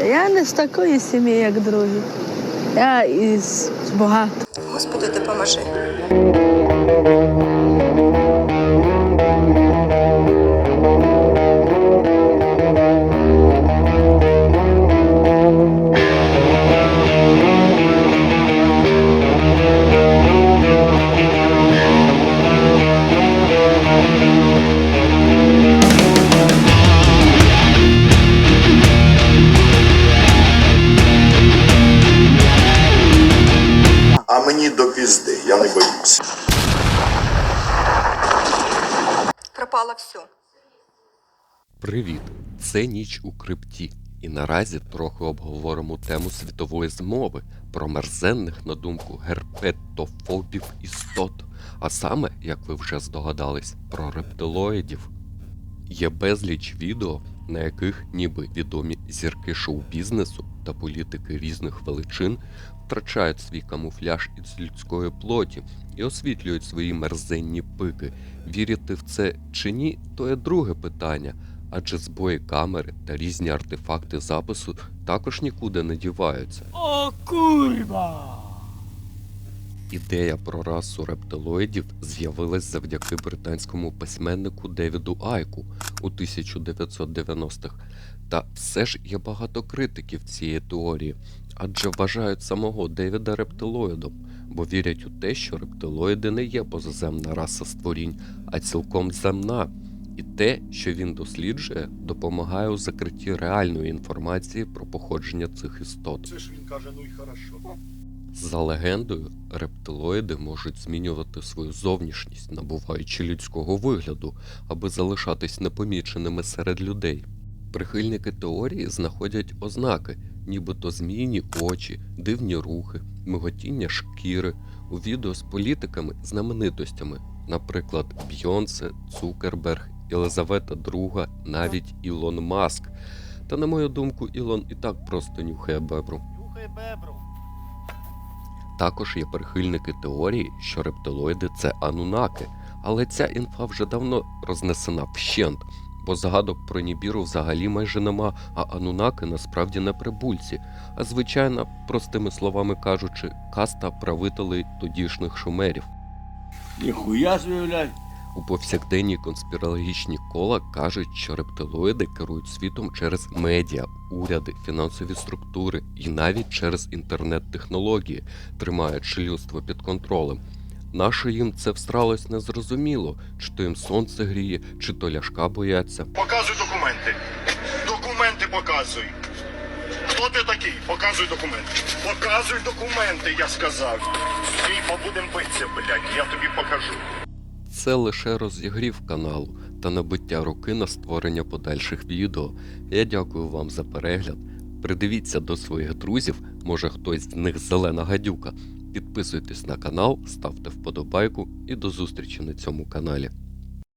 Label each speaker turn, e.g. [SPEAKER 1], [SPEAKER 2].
[SPEAKER 1] більше. Я не з такої сім'ї, як другі. Я із багато.
[SPEAKER 2] Господи, допоможи. Пропало все.
[SPEAKER 3] Привіт! Це ніч у крипті. І наразі трохи обговоримо тему світової змови про мерзенних, на думку герпетофобів істот, а саме, як ви вже здогадались, про рептилоїдів. Є безліч відео, на яких ніби відомі зірки шоу-бізнесу та політики різних величин втрачають свій камуфляж із людської плоті і освітлюють свої мерзенні пики. Вірити в це чи ні, то є друге питання, адже збої камери та різні артефакти запису також нікуди не діваються.
[SPEAKER 4] О, курва!
[SPEAKER 3] Ідея про расу рептилоїдів з'явилась завдяки британському письменнику Девіду Айку у 1990-х. Та все ж є багато критиків цієї теорії, адже вважають самого Девіда рептилоїдом, бо вірять у те, що рептилоїди не є позаземна раса створінь, а цілком земна. І те, що він досліджує, допомагає у закритті реальної інформації про походження цих істот.
[SPEAKER 5] Це ж він каже, ну й хорошо.
[SPEAKER 3] За легендою, рептилоїди можуть змінювати свою зовнішність, набуваючи людського вигляду, аби залишатись непоміченими серед людей. Прихильники теорії знаходять ознаки, нібито зміїні очі, дивні рухи, миготіння шкіри у відео з політиками знаменитостями, наприклад, Бйонсе, Цукерберг, Єлизавета II, навіть Ілон Маск. Та на мою думку, Ілон і так просто нюхає бебру.
[SPEAKER 4] Нюхай бебру.
[SPEAKER 3] Також є прихильники теорії, що рептилоїди це анунаки, але ця інфа вже давно рознесена вщент, бо згадок про Нібіру взагалі майже нема, а анунаки насправді не прибульці, а звичайно, простими словами кажучи, каста правителей тодішніх шумерів.
[SPEAKER 4] Ніхуя блядь.
[SPEAKER 3] У повсякденні конспірологічні кола кажуть, що рептилоїди керують світом через медіа, уряди, фінансові структури і навіть через інтернет-технології, тримаючи людство під контролем. Наше їм це встралось незрозуміло, чи то їм сонце гріє, чи то ляшка бояться.
[SPEAKER 5] Показуй документи. Документи показуй. Хто ти такий? Показуй документи. Показуй документи, я сказав. І побудем битися, блядь, я тобі покажу.
[SPEAKER 3] Це лише розігрів каналу та набиття руки на створення подальших відео. Я дякую вам за перегляд. Придивіться до своїх друзів, може хтось з них зелена гадюка. Підписуйтесь на канал, ставте вподобайку і до зустрічі на цьому каналі.